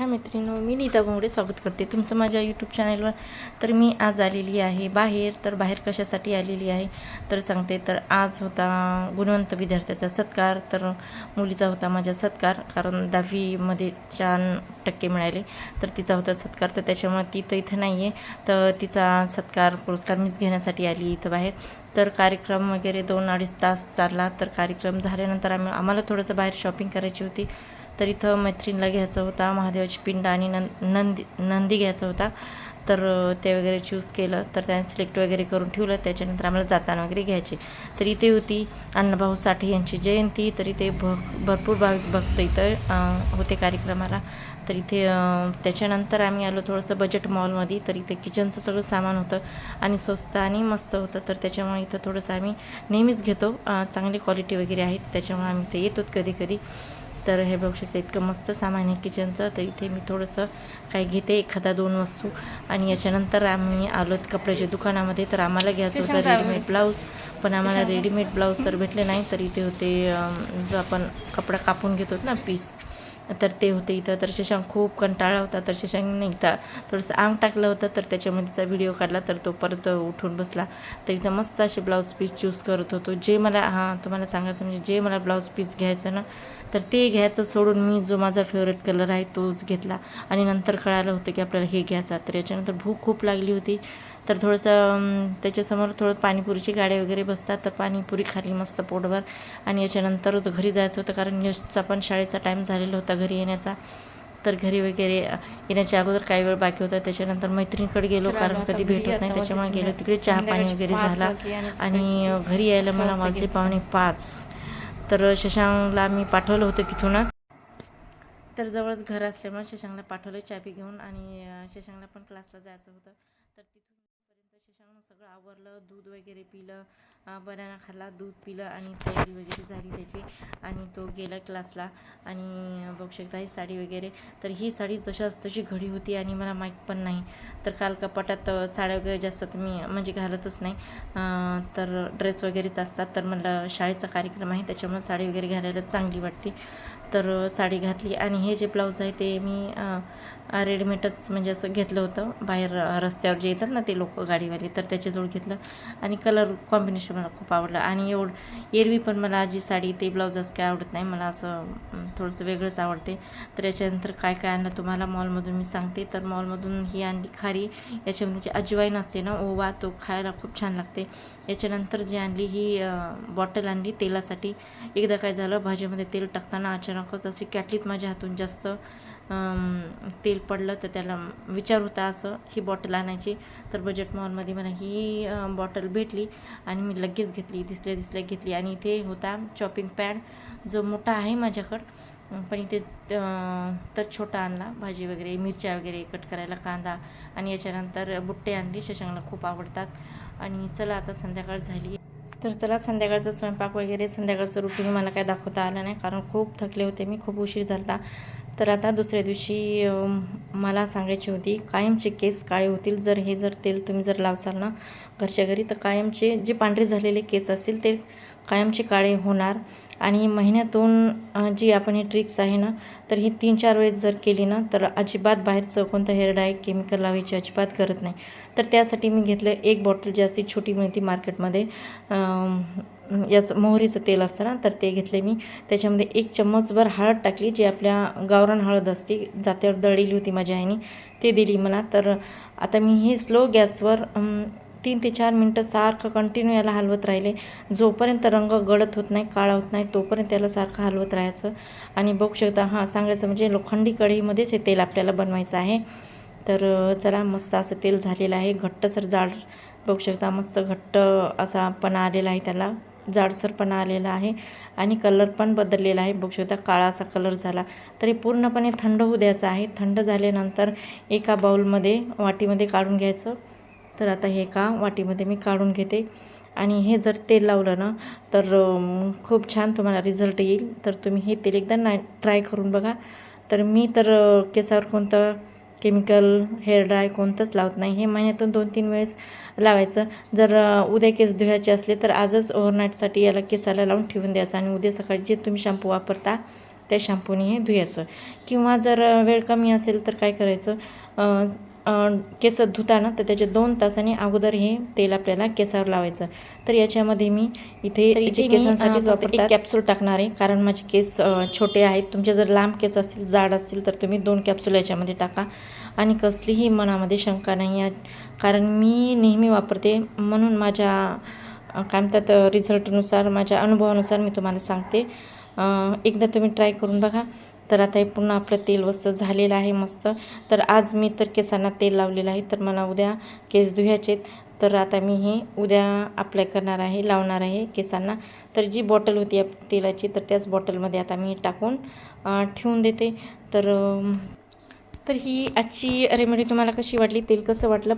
हाय मैत्रिणी मी नीता गोंगडे स्वागत करते तुमचं माझ्या यूट्यूब चॅनलवर तर मी आज आलेली आहे बाहेर तर बाहेर कशासाठी आलेली आहे? तर सांगते तर आज होता गुणवंत विद्यार्थ्याचा सत्कार तर मुलीचा होता माझा सत्कार कारण दहावीमध्ये चार टक्के मिळाले तर तिचा होता सत्कार तर त्याच्यामुळे ती तर इथं नाही आहे तर तिचा सत्कार पुरस्कार मीच घेण्यासाठी आली इथं बाहेर. तर कार्यक्रम वगैरे दोन अडीच तास चालला तर कार्यक्रम झाल्यानंतर आम्ही आम्हाला थोडंसं बाहेर शॉपिंग करायची होती. तर इथं मैत्रिणीला घ्यायचा होता महादेवाची पिंड आणि नं नंदी नंदी घ्यायचा होता. तर ते वगैरे चूज केलं. तर त्याने सिलेक्ट वगैरे करून ठेवलं. त्याच्यानंतर आम्हाला जाताना वगैरे घ्यायचे. तर इथे होती अण्णाभाऊ साठे यांची जयंती. तर इथे भ भरपूर भाविक भक्त इथं होते कार्यक्रमाला. तर इथे त्याच्यानंतर आम्ही आलो थोडंसं बजेट मॉलमध्ये तर इथे किचनचं सगळं सामान होतं आणि स्वस्त आणि मस्त होतं. तर त्याच्यामुळे इथं थोडंसं आम्ही नेहमीच घेतो. चांगली क्वालिटी वगैरे आहे त्याच्यामुळे आम्ही ते येतो कधी कधी तर हे बघू शकता इतकं मस्त सामान आहे किचनचं तर इथे मी थोडंसं काही घेते एखादा दोन वस्तू. आणि याच्यानंतर आम्ही आलो कपड्याच्या दुकानामध्ये. तर आम्हाला घ्यायचं होतं रेडीमेड ब्लाऊज पण आम्हाला रेडीमेड ब्लाऊज तर भेटले नाही. तर इथे होते जो आपण कपडा कापून घेतो ना पीस. तर ते होते इथं. तर शशांक खूप कंटाळा होता तर शशांकने एकदा थोडंसं आंग टाकलं होतं तर त्याच्यामध्येचा व्हिडिओ काढला तर तो परत उठून बसला. तर इथं मस्त असे ब्लाऊज पीस चूज करत होतो. जे मला हां तुम्हाला सांगायचं म्हणजे जे मला ब्लाऊज पीस घ्यायचं ना तर ते घ्यायचं सोडून मी जो माझा फेवरेट कलर आहे तोच घेतला. आणि नंतर कळालं होतं की आपल्याला हे घ्यायचा तर याच्यानंतर भूक खूप लागली होती. तर थोडंसं त्याच्यासमोर थोडं पाणीपुरीची गाडी वगैरे बसतात तर पाणीपुरी खाली मस्त पोटभर. आणि याच्यानंतरच घरी जायचं होतं कारण यशचा पण शाळेचा टाईम झालेला होता घरी येण्याचा. तर घरी वगैरे येण्याच्या अगोदर काही वेळ बाकी होता. त्याच्यानंतर मैत्रिणीकडे गेलो कारण कधी भेट होत नाही. त्याच्यामुळे गेलो तिकडे. चहा पाणी वगैरे झाला. आणि घरी यायला मला वाजले पावणे पाच. तर शशांकला मी पाठवलं होतं तिथूनच. तर जवळच घर असल्यामुळे शशांकला पाठवलं चाबी घेऊन. आणि शशांकला पण क्लासला जायचं होतं. तर तिथून सगळं आवरलं दूध वगैरे पिलं बनाना खाल्ला दूध पिलं आणि तयारी वगैरे झाली त्याची. आणि तो गेला क्लासला आणि बघू शकता ही साडी वगैरे. तर ही साडी जशाच तशी घडी होती आणि मला माहीत पण नाही. तर काल कपाटात साड्या वगैरे जास्त तर मी म्हणजे घालतच नाही. तर ड्रेस वगैरेच असतात. तर मला शाळेचा कार्यक्रम आहे त्याच्यामुळे साडी वगैरे घालायला चांगली वाटते. तर साडी घातली. आणि हे जे ब्लाऊज आहे ते मी रेडीमेडच म्हणजे असं घेतलं होतं. बाहेर रस्त्यावर जे येतात ना ते लोक गाडीवाले तर त्याच्याजवळ घेतलं. आणि कलर कॉम्बिनेशन मला खूप आवडलं. आणि एवढं एरवी पण मला जी साडी ते ब्लाऊज असं काय आवडत नाही. मला असं थोडंसं वेगळंच आवडते. तर याच्यानंतर काय काय आणलं तुम्हाला? मॉलमधून मी सांगते. तर मॉलमधून ही आणली खारी. याच्यामध्ये जी अजवाईन असते ना ओवा तो खायला खूप छान लागते. याच्यानंतर जी आणली ही बॉटल आणली तेलासाठी. एकदा काय झालं भाजीमध्ये तेल टाकताना अचानकच अशी कॅटलीत माझ्या हातून जास्त तेल पडलं तर त्याला विचार होता असं ही बॉटल आणायची. तर बजेट मॉलमध्ये मला ही बॉटल भेटली आणि मी लगेच घेतली दिसल्या दिसल्या घेतली. आणि इथे होता चॉपिंग पॅड जो मोठा आहे माझ्याकडं. पण इथे तर छोटा आणला. भाजी वगैरे मिरच्या वगैरे कट करायला कांदा आणि याच्यानंतर बुट्टे आणले. शशांकला खूप आवडतात. आणि चला आता संध्याकाळ झाली. तर चला संध्याकाळचा स्वयंपाक वगैरे संध्याकाळचं रुटीन मला काय दाखवता आलं नाही. कारण खूप थकले होते मी खूप उशीर झाला तर आता दुसऱ्या दिवशी मला सांगायची होती कायमचे केस काळे होतील जर हे जर तेल तुम्ही जर लावसाल ना घरच्या घरी तर कायमचे जे पांढरे झालेले केस असतील ते कायमचे काळे होणार. आणि महिन्यातून जी आपण ही ट्रिक्स आहे ना तर ही तीन चार वेळेस जर केली ना तर अजिबात बाहेरचं कोणतं हेअर डाय केमिकल लावायची अजिबात करत नाही. तर त्यासाठी मी घेतलं एक बॉटल जास्ती छोटी मिळती मार्केटमध्ये याचं मोहरीचं तेल असतं ना तर ते घेतले मी. त्याच्यामध्ये एक चम्मचभर हळद टाकली जी आपल्या गावरान हळद असते जात्यावर दळलेली होती माझ्या आईने ते दिली मला. तर आता मी हे स्लो गॅसवर तीन ते चार मिनटं सारखं कंटिन्यू याला हलवत राहिले. जोपर्यंत रंग गळत होत नाही काळा होत नाही तोपर्यंत त्याला सारखं हलवत राहायचं. आणि बघू शकता हां सांगायचं म्हणजे लोखंडी कढईमध्येच हे तेल आपल्याला बनवायचं आहे. तर चला मस्त असं तेल झालेलं आहे. घट्टसर जाड बघू शकता मस्त घट्ट असा पणा आलेला आहे त्याला. जाडसरपणा आलेला आहे आणि कलर पण बदललेला आहे. बघू शकता काळा असा कलर झाला तरी पूर्णपणे थंड होऊ द्यायचं आहे. थंड झाल्यानंतर एका बाउलमध्ये वाटीमध्ये काढून घ्यायचं. तर आता हे का वाटीमध्ये मी काढून घेते. आणि हे जर तेल लावलं ना तर खूप छान तुम्हाला रिझल्ट येईल. तर तुम्ही हे तेल एकदा नाही ट्राय करून बघा. तर मी तर केसावर कोणतं केमिकल हेअर ड्राय कोणतंच लावत नाही. हे महिन्यातून दोन तीन वेळेस लावायचं. जर उद्या केस धुवायचे असले तर आजच ओव्हरनाईटसाठी याला केसाला लावून ठेवून द्यायचं आणि उद्या सकाळी जे तुम्ही शॅम्पू वापरता त्या शॅम्पूने हे धुयाचं किंवा जर वेळ कमी असेल तर काय करायचं? केस धुताना तर त्याच्या दोन तासांनी अगोदर हे तेल आपल्याला केसावर लावायचं. तर याच्यामध्ये मी इथे जे केसांसाठीच वापरतात कॅप्सूल टाकणार आहे कारण माझे केस छोटे आहेत. तुमचे जर लांब केस असतील जाड असतील तर तुम्ही दोन कॅप्सूल याच्यामध्ये टाका. आणि कसलीही मनामध्ये शंका नाही कारण मी नेहमी वापरते. म्हणून माझ्या काय म्हणतात रिझल्टनुसार माझ्या अनुभवानुसार मी तुम्हाला सांगते. एकदा तुम्ही ट्राय करून बघा. तर आता हे पुन्हा आपलं तेल वस्त झालेलं आहे मस्त. तर आज मी तर केसांना तेल लावलेलं आहे तर मला उद्या केस धुयाचे तर आता मी हे उद्या अप्लाय करणार आहे लावणार आहे केसांना. तर जी बॉटल होती या तेलाची तर त्याच बॉटलमध्ये आता मी टाकून ठेवून देते. तर तर ही आजची रेमेडी तुम्हाला कशी वाटली तेल कसं वाटलं?